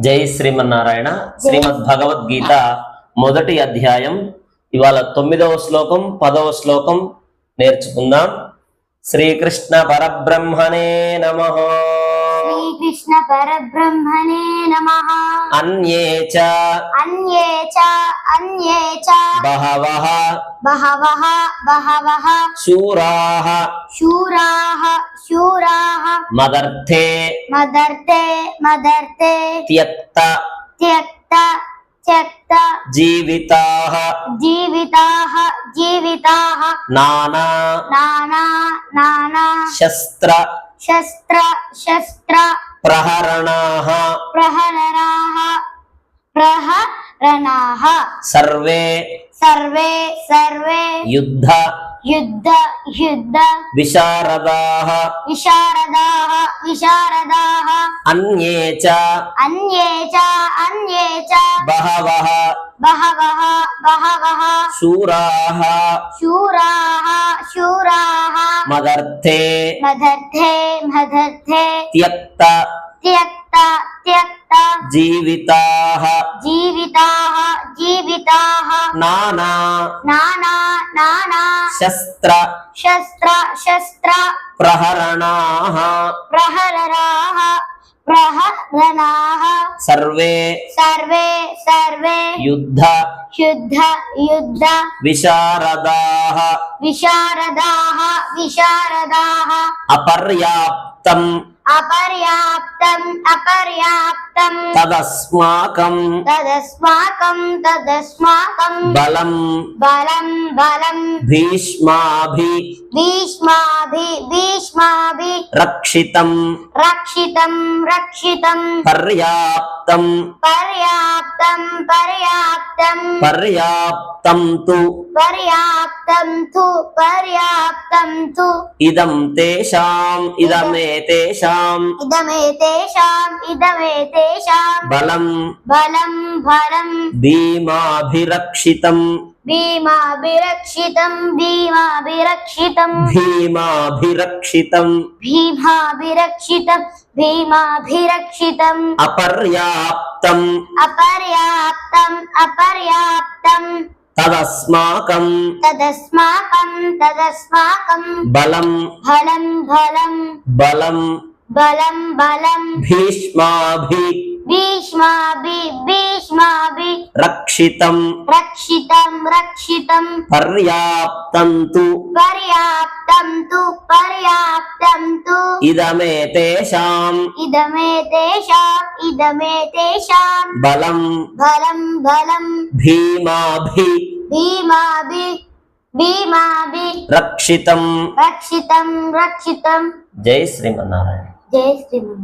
జై శ్రీమన్నారాయణ శ్రీమద్ భగవద్గీత మొదటి అధ్యాయం. ఇవాళ తొమ్మిదవ శ్లోకం పదవ శ్లోకం నేర్చుకుందాం. శ్రీకృష్ణ పరబ్రహ్మణే నమ. శ్రీకృష్ణ పరబ్రహ్మణే నమః. అన్యే చ. అన్యే చ అన్యే చ. బహవః. బహవః బహవః. శూరాः. శూరాः. మదర్థే మదర్తే మదర్తే. త్యక్త. త్యక్త త్యక్త. జీవితాः. జీవితాः జీవితాः. నానా. నానా నానా. శస్త్ర. శస్త్ర శస్త్ర. ప్రహరణాः. ప్రహరణాः. ప్రహరణాः. సర్వే. సర్వే సర్వే. యుద్ధ. యుద్ధ యుద్ధ. విశారదాः. విశారదాः విశారదాः. అన్యే చ. అన్యే చ అన్యే చ. బహవः. బహవः బహవः. శూరాः. శూరాः శూరాः. మదర్థే. మదర్థే మదర్థే. త్యక్త. త్యక్త త్యక్త. జీవితాः. జీవితాः జీవితాः నానా. నానా నానా. శస్త్ర. శస్త్ర శస్త్ర. ప్రహరణాः. ప్రహరరాः ప్రహరణాः. సర్వే. సర్వే సర్వే. యుద్ధ. యుద్ధ యుద్ధ. విశారదాः. విశారదాः విశారదాः. అపర్యాప్తం. అపర్యాప్తం అపర్యాప్తం. తదస్మాకం తదస్మాకం తదస్మాకం. బలం బలం బలం. భీష్మాభి భీష్మాభి భీష్మాభి రక్షితం. రక్షితం రక్షితం. పర్యాప్తం. పర్యాప్తం పర్యాప్తం. పర్యాప్తం తు. పర్యాప్తం తు పర్యాప్తం తు. ఇదం తేషాం ఇదమే తేషాం. ఇదమేతేషాం ఇదమేతేషాం బలం. బలం బలం. భీమాభిరక్షితం. భీమాభిరక్షితం భీమాభిరక్షితం భీమాభిరక్షితం భీమాభిరక్షితం భీమాభిరక్షితం అపర్యాప్తం అపర్యాప్తం అపర్యాప్తం తదస్మాకం తదస్మాకం తదస్మాకం బలం బలం బలం బలం బలం బలం భీష్మాభి భీష్మాభి భీష్మాభి రక్షితం. రక్షితం రక్షితం. పర్యాప్తం తు పర్యాప్తం తు పర్యాప్తం తు ఇదమే తేషాం ఇదమేతేషాం ఇదమేతేషాం బలం. బలం బలం. భీమాభి. భీమాభి భీమాభి. రక్షితం. రక్షితం రక్షితం. జై శ్రీమన్నారాయణ. జై శ్రీమన్